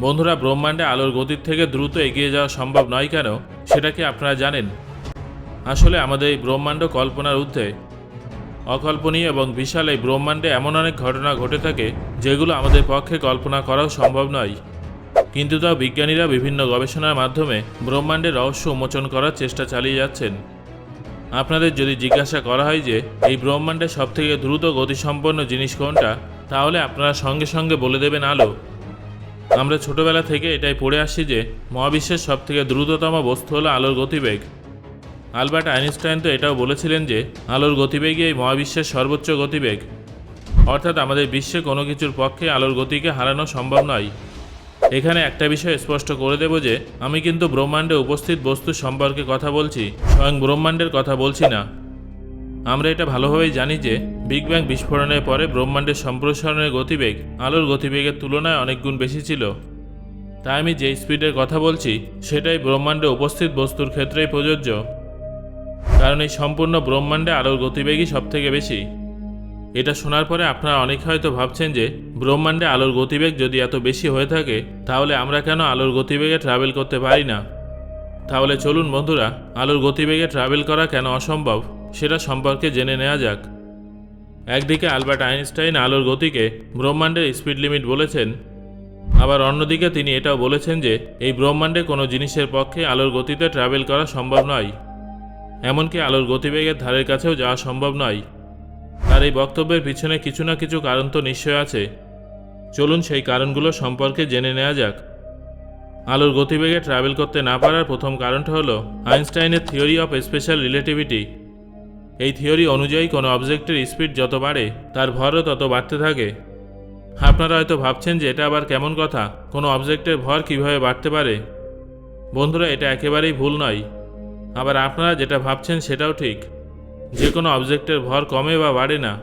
বন্ধুরা, ব্রহ্মাণ্ডে আলোর গতির থেকে দ্রুত এগিয়ে যাওয়া সম্ভব নয় কেন? সেটা কি আপনারা জানেন? আসলে আমাদের এই ব্রহ্মাণ্ড কল্পনার ঊর্ধ্বে। অকল্পনীয় এবং বিশাল এই ব্রহ্মাণ্ডে এমন অনেক ঘটনা ঘটে থাকে, যেগুলো আমাদের পক্ষে কল্পনা করাও সম্ভব নয়। কিন্তু তাও বিজ্ঞানীরা বিভিন্ন গবেষণার মাধ্যমে ব্রহ্মাণ্ডের রহস্য উন্মোচন করার চেষ্টা চালিয়ে যাচ্ছেন। আপনাদের যদি জিজ্ঞাসা করা হয় যে, এই ব্রহ্মাণ্ডের সবথেকে দ্রুত গতিসম্পন্ন জিনিস কোনটা? তাহলে আপনারা সঙ্গে সঙ্গে বলে দেবেন আলো। আমরা ছোটবেলা থেকে এটাই পড়ে আসছি যে মহাবিশ্বের সবথেকে দ্রুততম বস্তু হলো আলোর গতিবেগ। আলবার্ট আইনস্টাইন তো এটাও বলেছিলেন যে আলোর গতিবেগই এই মহাবিশ্বের সর্বোচ্চ গতিবেগ। অর্থাৎ আমাদের বিশ্বে কোনো কিছুর পক্ষে আলোর গতিকে হারানো সম্ভব নয়। এখানে একটা বিষয় স্পষ্ট করে দেব যে আমি কিন্তু ব্রহ্মাণ্ডে উপস্থিত বস্তু সম্পর্কে কথা বলছি, স্বয়ং ব্রহ্মাণ্ডের কথা বলছি না। আমরা এটা ভালোভাবেই জানি যে বিগ ব্যাং বিস্ফোরণের পরে ব্রহ্মাণ্ডের সম্প্রসারণের গতিবেগ, আলোর গতিবেগের তুলনায় অনেক গুণ বেশি ছিল। তাই আমি যে স্পিডের কথা বলছি, সেটাই ব্রহ্মাণ্ডে উপস্থিত বস্তুর ক্ষেত্রেই প্রযোজ্য। কারণ এই সম্পূর্ণ ব্রহ্মাণ্ডে আলোর গতিবেগই সবথেকে বেশি। এটা শোনার পরে আপনারা অনেকে হয়তো ভাবছেন যে, ব্রহ্মাণ্ডে আলোর গতিবেগ যদি এত বেশি হয়ে থাকে, তাহলে আমরা কেন আলোর গতিবেগে ট্রাভেল করতে পারি না? তাহলে চলুন বন্ধুরা, আলোর গতিবেগে ট্রাভেল করা কেন অসম্ভব, সেটা সম্পর্কে জেনে নেওয়া যাক। একদিকে আলবার্ট আইনস্টাইন আলোর গতিকে ব্রহ্মাণ্ডের স্পিড লিমিট বলেছেন, আবার অন্যদিকে তিনি এটাও বলেছেন যে এই ব্রহ্মাণ্ডে কোনো জিনিসের পক্ষে আলোর গতিতে ট্রাভেল করা সম্ভব নয়, এমনকি আলোর গতিবেগের ধারের কাছেও যাওয়া সম্ভব নয়। তার এই বক্তব্যের পিছনে কিছু না কিছু কারণ তো নিশ্চয় আছে। চলুন সেই কারণগুলো সম্পর্কে জেনে নেওয়া যাক। আলোর গতিবেগে ট্রাভেল করতে না পারার প্রথম কারণটা হলো আইনস্টাইনের থিওরি অফ স্পেশাল রিলেটিভিটি। এই থিওরি অনুযায়ী কোনো অবজেক্টের স্পিড যত বাড়ে, তার ভরও তত বাড়তে থাকে। আপনারা হয়তো ভাবছেন যে এটা আবার কেমন কথা? কোনো অবজেক্টের ভর কীভাবে বাড়তে পারে? বন্ধুরা, এটা একেবারেই ভুল নয়। আবার আপনারা যেটা ভাবছেন সেটাও ঠিক। যে কোনো অবজেক্টের ভর কমে বা বাড়ে না।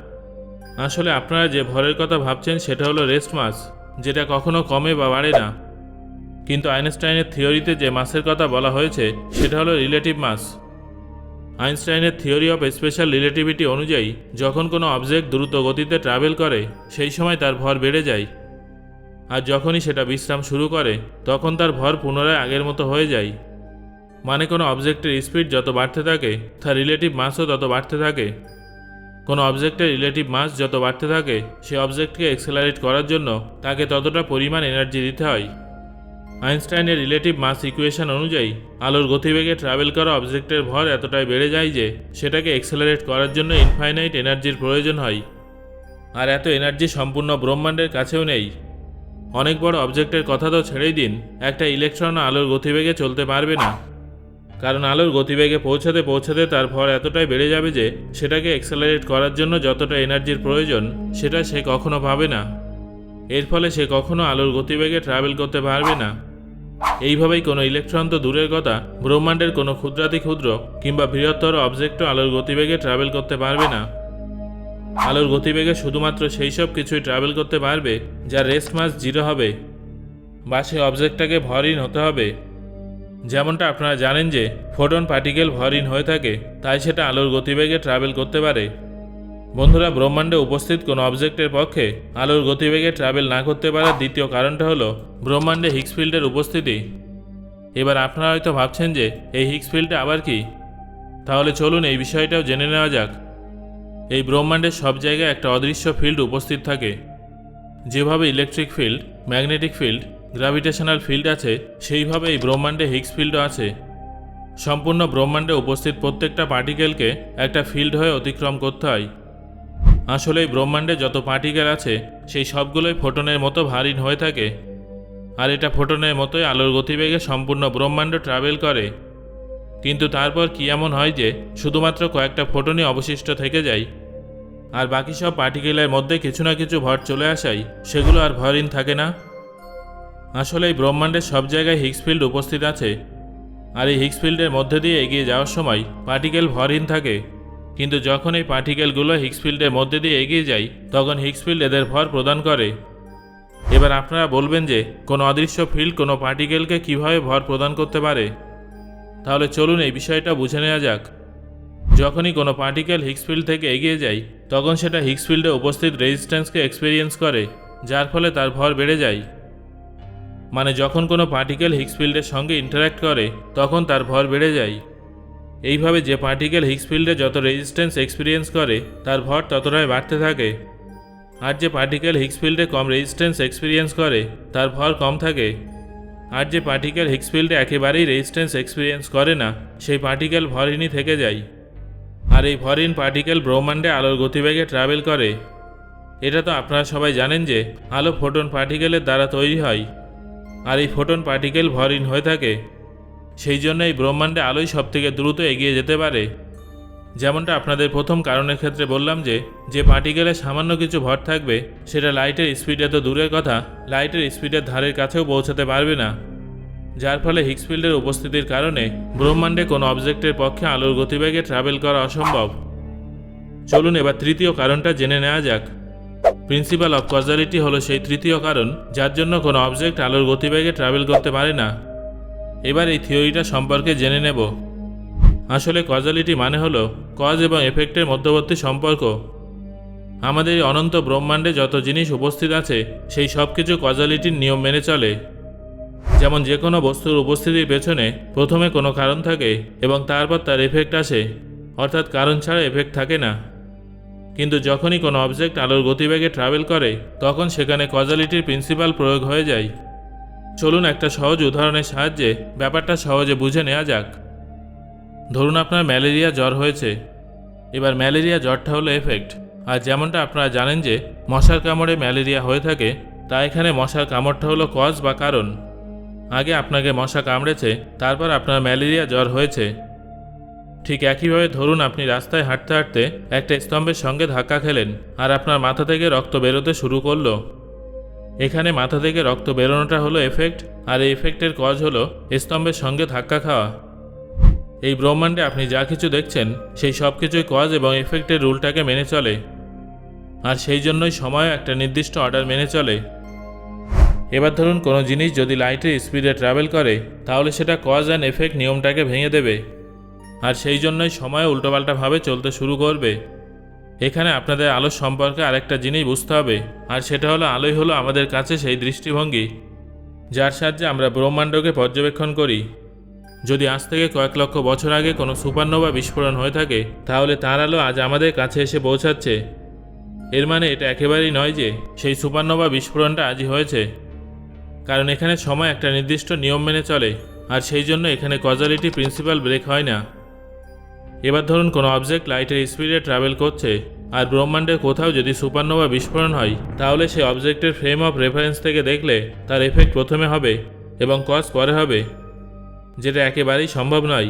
আসলে আপনারা যে ভরের কথা ভাবছেন সেটা হলো রেস্ট মাস, যেটা কখনো কমে বা বাড়ে না। কিন্তু আইনস্টাইনের থিওরিতে যে মাসের কথা বলা হয়েছে, সেটা হলো রিলেটিভ মাস। আইনস্টাইনের থিওরি অফ স্পেশাল রিলেটিভিটি অনুযায়ী, যখন কোনো অবজেক্ট দ্রুত গতিতে ট্রাভেল করে, সেই সময় তার ভর বেড়ে যায়। আর যখনই সেটা বিশ্রাম শুরু করে, তখন তার ভর পুনরায় আগের মতো হয়ে যায়। মানে কোনো অবজেক্টের স্পিড যত বাড়তে থাকে, তার রিলেটিভ মাসও তত বাড়তে থাকে। কোনো অবজেক্টের রিলেটিভ মাস যত বাড়তে থাকে, সে অবজেক্টকে এক্সেলারেট করার জন্য তাকে ততটা পরিমাণ এনার্জি দিতে হয়। আইনস্টাইনের রিলেটিভ মাস ইকুয়েশন অনুযায়ী, আলোর গতিবেগে ট্রাভেল করা অবজেক্টের ভর এতটাই বেড়ে যায় যে, সেটাকে এক্সেলারেট করার জন্য ইনফাইনাইট এনার্জির প্রয়োজন হয়। আর এত এনার্জি সম্পূর্ণ ব্রহ্মাণ্ডের কাছেও নেই। অনেক বড় অবজেক্টের কথা তো ছেড়েই দিন, একটা ইলেকট্রন আলোর গতিবেগে চলতে পারবে না। কারণ আলোর গতিবেগে পৌঁছাতে পৌঁছাতে তার ভর এতটাই বেড়ে যাবে যে, সেটাকে এক্সেলারেট করার জন্য যতটা এনার্জির প্রয়োজন, সেটা সে কখনো পাবে না। এর ফলে সে কখনো আলোর গতিবেগে ট্রাভেল করতে পারবে না। এইভাবেই কোনো ইলেকট্রন তো দূরের কথা, ব্রহ্মাণ্ডের কোনো ক্ষুদ্রাতি ক্ষুদ্র কিংবা বৃহত্তর অবজেক্টও আলোর গতিবেগে ট্রাভেল করতে পারবে না। আলোর গতিবেগে শুধুমাত্র সেই সব কিছুই ট্রাভেল করতে পারবে যার রেস্ট মাস জিরো হবে, বা সেই অবজেক্টটাকে ভরহীন হতে হবে। যেমনটা আপনারা জানেন যে ফোটন পার্টিকেল ভরহীন হয়ে থাকে, তাই সেটা আলোর গতিবেগে ট্রাভেল করতে পারে। বন্ধুরা, ব্রহ্মাণ্ডে উপস্থিত কোনো অবজেক্টের পক্ষে আলোর গতিবেগে ট্রাভেল না করতে পারার দ্বিতীয় কারণটা হলো ব্রহ্মাণ্ডে হিক্স ফিল্ডের উপস্থিতি। এবার আপনারা হয়তো ভাবছেন যে, এই হিক্স ফিল্ডটা আবার কি? তাহলে চলুন এই বিষয়টাও জেনে নেওয়া যাক। এই ব্রহ্মাণ্ডের সব জায়গায় একটা অদৃশ্য ফিল্ড উপস্থিত থাকে। যেভাবে electric field magnetic field gravitational field আছে, সেইভাবে এই ব্রহ্মাণ্ডে হিক্স ফিল্ডও আছে। সম্পূর্ণ ব্রহ্মাণ্ডে উপস্থিত প্রত্যেকটা পার্টিকেলকে একটা ফিল্ড হয়ে অতিক্রম করতে হয়। আসলে এই ব্রহ্মাণ্ডে যত পার্টিকেল আছে, সেই সবগুলোই ফোটনের মতো ভারীন হয়ে থাকে। আর এটা ফোটনের মতোই আলোর গতিবেগে সম্পূর্ণ ব্রহ্মাণ্ড ট্রাভেল করে। কিন্তু তারপর কি এমন হয় যে, শুধুমাত্র কয়েকটা ফোটনই অবশিষ্ট থেকে যায়? আর বাকি সব পার্টিকেলের মধ্যে কিছু না কিছু ভর চলে আসাই সেগুলো আর ভরহীন থাকে না। আসলে এই ব্রহ্মাণ্ডের সব জায়গায় হিক্সফিল্ড উপস্থিত আছে। আর এই হিক্স ফিল্ডের মধ্যে দিয়ে এগিয়ে যাওয়ার সময় পার্টিকেল ভরহীন থাকে। কিন্তু যখন এই পার্টিকেলগুলো হিক্সফিল্ডের মধ্যে দিয়ে এগিয়ে যায় তখন হিক্সফিল্ড এদের ভর প্রদান করে। এবার আপনারা বলবেন যে, কোনো অদৃশ্য ফিল্ড কোনো পার্টিকেলকে কীভাবে ভর প্রদান করতে পারে? তাহলে চলুন এই বিষয়টা বুঝে নেওয়া যাক। যখনই কোনো পার্টিকেল হিক্সফিল্ড থেকে এগিয়ে যায়, তখন সেটা হিক্স ফিল্ডে উপস্থিত রেজিস্ট্যান্সকে এক্সপেরিয়েন্স করে, যার ফলে তার ভর বেড়ে যায়। মানে যখন কোনো পার্টিকেল হিক্সফিল্ডের সঙ্গে ইন্টারাক্ট করে, তখন তার ভর বেড়ে যায়। এইভাবে যে পার্টিকেল হিক্স ফিল্ডে যত রেজিস্ট্যান্স এক্সপিরিয়েন্স করে, তার ভর ততটাই বাড়তে থাকে। আর যে পার্টিকেল হিক্স ফিল্ডে কম রেজিস্ট্যান্স এক্সপিরিয়েন্স করে, তার ভর কম থাকে। আর যে পার্টিকেল হিক্স ফিল্ডে একেবারেই রেজিস্ট্যান্স এক্সপিরিয়েন্স করে না, সেই পার্টিকেল ভরহীনই থেকে যায়। আর এই ভরহীন পার্টিকেল ব্রহ্মাণ্ডে আলোর গতিবেগে ট্রাভেল করে। এটা তো আপনারা সবাই জানেন যে, আলো ফোটন পার্টিকেলের দ্বারা তৈরি হয়। আর এই ফোটন পার্টিকেল ভরহীন হয়ে থাকে। সেই জন্য এই ব্রহ্মাণ্ডে আলোই সবথেকে দ্রুত এগিয়ে যেতে পারে। যেমনটা আপনাদের প্রথম কারণের ক্ষেত্রে বললাম যে যে পার্টিকেলে সামান্য কিছু ভর থাকবে, সেটা লাইটের স্পিডে তো দূরের কথা, লাইটের স্পিডের ধারের কাছেও পৌঁছাতে পারবে না। যার ফলে হিক্সফিল্ডের উপস্থিতির কারণে ব্রহ্মাণ্ডে কোনো অবজেক্টের পক্ষে আলোর গতিবেগে ট্রাভেল করা অসম্ভব। চলুন এবার তৃতীয় কারণটা জেনে নেওয়া যাক। প্রিন্সিপাল অফ কজালিটি হলো সেই তৃতীয় কারণ, যার জন্য কোনো অবজেক্ট আলোর গতিবেগে ট্রাভেল করতে পারে না। এবার এই থিওরিটা সম্পর্কে জেনে নেব। আসলে কজালিটি মানে হলো কজ এবং এফেক্টের মধ্যবর্তী সম্পর্ক। আমাদের অনন্ত ব্রহ্মাণ্ডে যত জিনিস উপস্থিত আছে, সেই সব কিছু কজালিটির নিয়ম মেনে চলে। যেমন যে কোনো বস্তুর উপস্থিতির পেছনে প্রথমে কোনো কারণ থাকে এবং তারপর তার এফেক্ট আসে, অর্থাৎ কারণ ছাড়া এফেক্ট থাকে না। কিন্তু যখনই কোনো অবজেক্ট আলোর গতিবেগে ট্রাভেল করে, তখন সেখানে কজালিটির প্রিন্সিপাল প্রয়োগ হয়ে যায়। চলুন একটা সহজ উদাহরণের সাহায্যে ব্যাপারটা সহজে বুঝে নেওয়া যাক। ধরুন আপনার ম্যালেরিয়া জ্বর হয়েছে। এবার ম্যালেরিয়া জ্বরটা হলো এফেক্ট। আর যেমনটা আপনারা জানেন যে মশার কামড়ে ম্যালেরিয়া হয়ে থাকে, তা এখানে মশার কামড়টা হলো কজ বা কারণ। আগে আপনাকে মশা কামড়েছে, তারপর আপনার ম্যালেরিয়া জ্বর হয়েছে। ঠিক একইভাবে ধরুন আপনি রাস্তায় হাঁটতে হাঁটতে একটা স্তম্ভের সঙ্গে ধাক্কা খেলেন, আর আপনার মাথা থেকে রক্ত বেরোতে শুরু করল। এখানে মাথা থেকে রক্ত বেরোনোটা হলো এফেক্ট আর এই এফেক্টের কজ হলো স্তম্ভের সঙ্গে ধাক্কা খাওয়া। এই ব্রহ্মাণ্ডে আপনি যা কিছু দেখছেন, সেই সব কিছুই কজ এবং এফেক্টের রুলটাকে মেনে চলে। আর সেই জন্যই সময়ও একটা নির্দিষ্ট অর্ডার মেনে চলে। এবার ধরুন কোনো জিনিস যদি লাইটের স্পিডে ট্রাভেল করে, তাহলে সেটা কজ অ্যান্ড এফেক্ট নিয়মটাকে ভেঙে দেবে। আর সেই জন্যই সময় উল্টোপাল্টাভাবে চলতে শুরু করবে। এখানে আপনাদের আলো সম্পর্কে আরেকটা জিনিস বুঝতে হবে, আর সেটা হলো আলোই হলো আমাদের কাছে সেই দৃষ্টিভঙ্গি, যার সাহায্যে আমরা ব্রহ্মাণ্ডকে পর্যবেক্ষণ করি। যদি আজ থেকে কয়েক লক্ষ বছর আগে কোনো সুপারনোভা বিস্ফোরণ হয়ে থাকে, তাহলে তার আলো আজ আমাদের কাছে এসে পৌঁছাচ্ছে। এর মানে এটা একেবারেই নয় যে সেই সুপারনোভা বিস্ফোরণটা আজই হয়েছে। কারণ এখানে সময় একটা নির্দিষ্ট নিয়ম মেনে চলে, আর সেই জন্য এখানে কজালিটি প্রিন্সিপাল ব্রেক হয় না। এবার ধরুন কোনো অবজেক্ট লাইটের স্পিডে ট্রাভেল করছে, আর ব্রহ্মাণ্ডের কোথাও যদি সুপারনোভা বিস্ফোরণ হয়, তাহলে সেই অবজেক্টের ফ্রেম অফ রেফারেন্স থেকে দেখলে তার এফেক্ট প্রথমে হবে এবং কজ পরে হবে, যেটা একেবারেই সম্ভব নয়।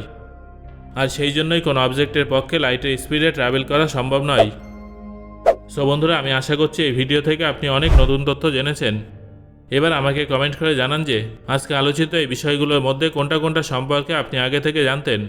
আর সেই জন্যই কোনো অবজেক্টের পক্ষে লাইটের স্পিডে ট্রাভেল করা সম্ভব নয়। সো বন্ধুরা, আমি আশা করছি এই ভিডিও থেকে আপনি অনেক নতুন তথ্য জেনেছেন। এবার আমাকে কমেন্ট করে জানান যে, আজকে আলোচিত এই বিষয়গুলোর মধ্যে কোনটা কোনটা সম্পর্কে আপনি আগে থেকে জানতেন।